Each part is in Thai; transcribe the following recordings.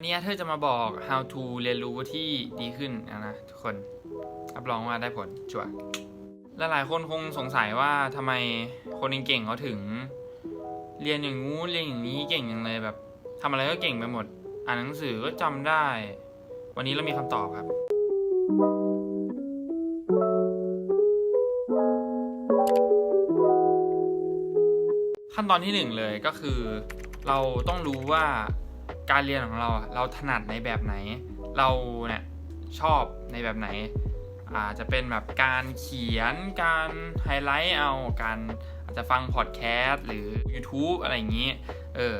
วันนี้เธอจะมาบอก how to เรียนรู้ที่ดีขึ้นนะนะทุกคนรับรองว่าได้ผลชัวร์และหลายคนคงสงสัยว่าทำไมคนเก่งเขาถึง เรียนอย่างงู้นเรียนอย่างนี้เก่งอย่างเลยแบบทำอะไรก็เก่งไปหมด อ่านหนังสือก็จำได้ วันนี้เรามีคำตอบครับ ขั้นตอนที่หนึ่งเลยก็คือ เราต้องรู้ว่า การเรียนของเราเราถนัดในแบบไหน เราเนี่ยชอบในแบบไหนอาจจะเป็นแบบการเขียนการไฮไลท์เอาการอาจจะฟังพอดแคสต์หรือ YouTube อะไรอย่างนี้เออ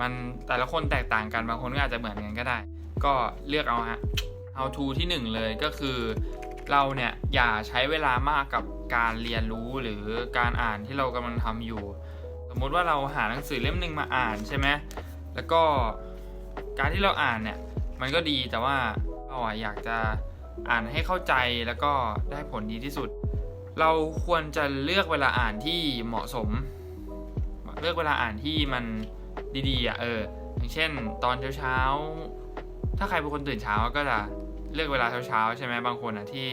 มันแต่ละคนแตกต่างกันบางคนก็อาจจะเหมือนกันก็ได้ ก็เลือกเอาฮะ how to ที่หนึ่งเลยก็คือเราเนี่ยอย่าใช้เวลามากกับการเรียนรู้หรือการอ่านที่เรากำลังทำอยู่ สมมุติว่าเราหาหนังสือเล่มหนึ่งมาอ่านใช่ไหมแล้วก็ การที่เราอ่านเนี่ยมันก็ดีแต่ว่าเราอะอยากจะอ่านให้เข้าใจแล้วก็ได้ผลดีที่สุด เราควรจะเลือกเวลาอ่านที่เหมาะสม เลือกเวลาอ่านที่มันดีๆอะเอออย่างเช่น ตอนเช้าๆถ้าใครเป็นคนตื่นเช้าก็จะเลือกเวลาเช้าๆใช่ไหมบางคนอะที่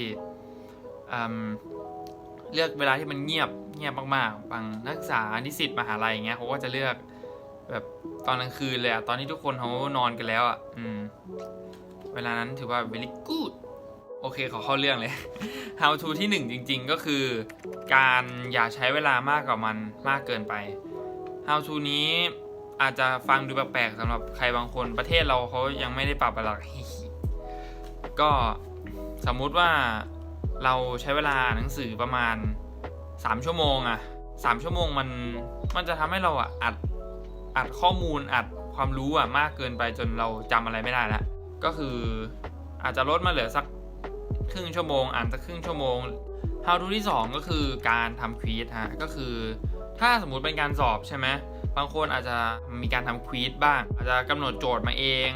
เลือกเวลาที่มันเงียบเงียบมากๆ บางนักศึกษานิสิตมหาลัยอย่างเงี้ยเขาก็จะเลือก แบบตอนกลางคืนเลยอะตอนที่ทุกคนเขานอนกันแล้วอะอืม เวลานั้นถือว่า very good โอเคขอเข้าเรื่องเลย how to ที่หนึ่งจริง ๆ ก็คือ การอย่าใช้เวลามากกับมันมากเกินไป how to นี้อาจจะฟังดูแปลกๆสำหรับใครบางคนประเทศเราเขายังไม่ได้ปรับอะไรก็สมมุติว่าเราใช้เวลาอ่านหนังสือประมาณ 3 ชั่วโมงอะ3ชั่วโมงมันมันจะทำให้เราอะอัด อัดข้อมูลอัดความรู้อะมากเกินไปจนเราจำอะไรไม่ได้แล้วก็คืออาจจะลดมาเหลือสักครึ่งชั่วโมงอ่านสักครึ่งชั่วโมง how to ที่ 2 ก็คือการทำควีซฮะก็คือถ้าสมมุติเป็นการสอบใช่ไหมบางคนอาจจะมีการทำควีซบ้าง อาจจะกำหนดโจทย์มาเอง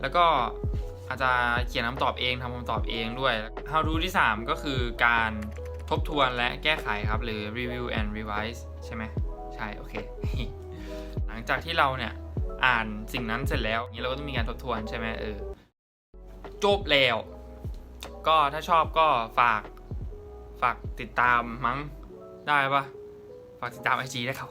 แล้วก็อาจจะเขียนคำตอบเองทำคำตอบเองด้วย how to ที่ 3 ก็คือการทบทวนและแก้ไขครับ หรือ review and revise ใช่ไหมใช่ โอเค หลังจากที่เราเนี่ย อ่านสิ่งนั้นเสร็จแล้วอย่างนี้เราก็ต้องมีการทบทวนใช่ไหมเออจบแล้ว ก็ถ้าชอบก็ฝาก ฝากติดตามมั้งได้ปะฝากติดตามไอจีได้ครับ